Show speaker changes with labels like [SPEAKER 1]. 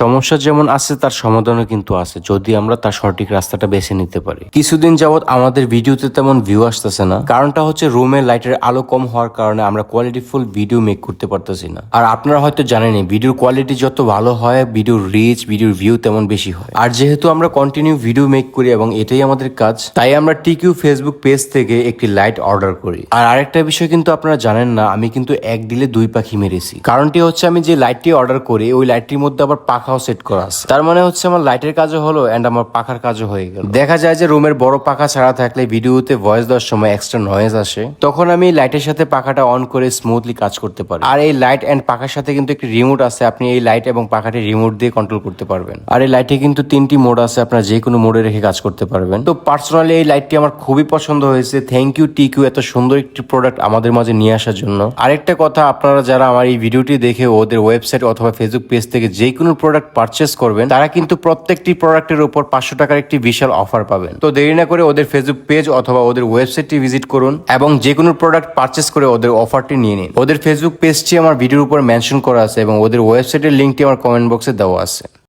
[SPEAKER 1] সমস্যা যেমন আছে, তার সমাধানও কিন্তু আছে, যদি আমরা তার সঠিক রাস্তাটা বেছে নিতে পারি। কিছুদিন যাবত আমাদের ভিডিওতে তেমন ভিউ আসতেছে না। কারণটা হচ্ছে রুমের লাইটের আলো কম হওয়ার কারণে আমরা কোয়ালিটিফুল ভিডিও মেক করতে পারতেছি না। আর আপনারা হয়তো জানেনই ভিডিওর কোয়ালিটি যত ভালো হয় ভিডিওর রিচ ভিডিওর ভিউ তেমন বেশি হয়। আর যেহেতু আমরা কন্টিনিউ ভিডিও মেক করি এবং এটাই আমাদের কাজ, তাই আমরা টিকিউ ফেসবুক পেজ থেকে একটি লাইট অর্ডার করি। আর আরেকটা বিষয় কিন্তু আপনারা জানেন না, আমি কিন্তু এক দিলে দুই পাখি মেরেছি। কারণটি হচ্ছে আমি যে লাইটটি অর্ডার করি, ওই লাইটটির মধ্যে আবার পাখাও সেট করা আছে। তার মানে হচ্ছে আমার লাইটের কাজও হলো এন্ড আমার পাখার কাজও হয়ে গেল। দেখা যায় যে রুমের বড় পাখা ছাড়া থাকলে ভিডিওতে ভয়েস দেওয়ার সময় এক্সট্রা নয়েজ আসে। তখন আমি লাইটের সাথে পাখাটা অন করে স্মুথলি কাজ করতে পারি। আর এই লাইট এন্ড পাখার সাথে কিন্তু একটি রিমোট আছে, আপনি এই লাইট এবং পাখাটি রিমোট দিয়ে কন্ট্রোল করতে পারবেন। আর এই লাইটে কিন্তু তিনটি মোড আছে, আপনার যে কোনো মোডে রেখে কাজ করতে পারবেন। তো পার্সোনালি এই লাইটটি আমার খুবই পছন্দ হয়েছে। থ্যাংক ইউ টিকিউ এত সুন্দর একটি প্রোডাক্ট আমাদের মাঝে নিয়ে আসার জন্য। আরেকটা কথা, আপনারা যারা আমার এই ভিডিওটি দেখে ওদের ওয়েবসাইট অথবা ফেসবুক পেজ থেকে যে কোনো প্রোডাক্ট পারচেস করবেন, তারা কিন্তু প্রত্যেকটি প্রোডাক্টের উপর পাঁচশো টাকার একটি বিশাল অফার পাবেন। তো দেরি না করে ওদের ফেসবুক পেজ অথবা ওদের ওয়েবসাইটটি ভিজিট করুন এবং যে কোনো প্রোডাক্ট পারচেস করে ওদের অফারটি নিয়ে নিন। ওদের ফেসবুক পেজটি আমার ভিডিওর উপর মেনশন করা আছে এবং ওদের ওয়েবসাইটের লিঙ্কটি আমার কমেন্ট বক্সে দেওয়া আছে।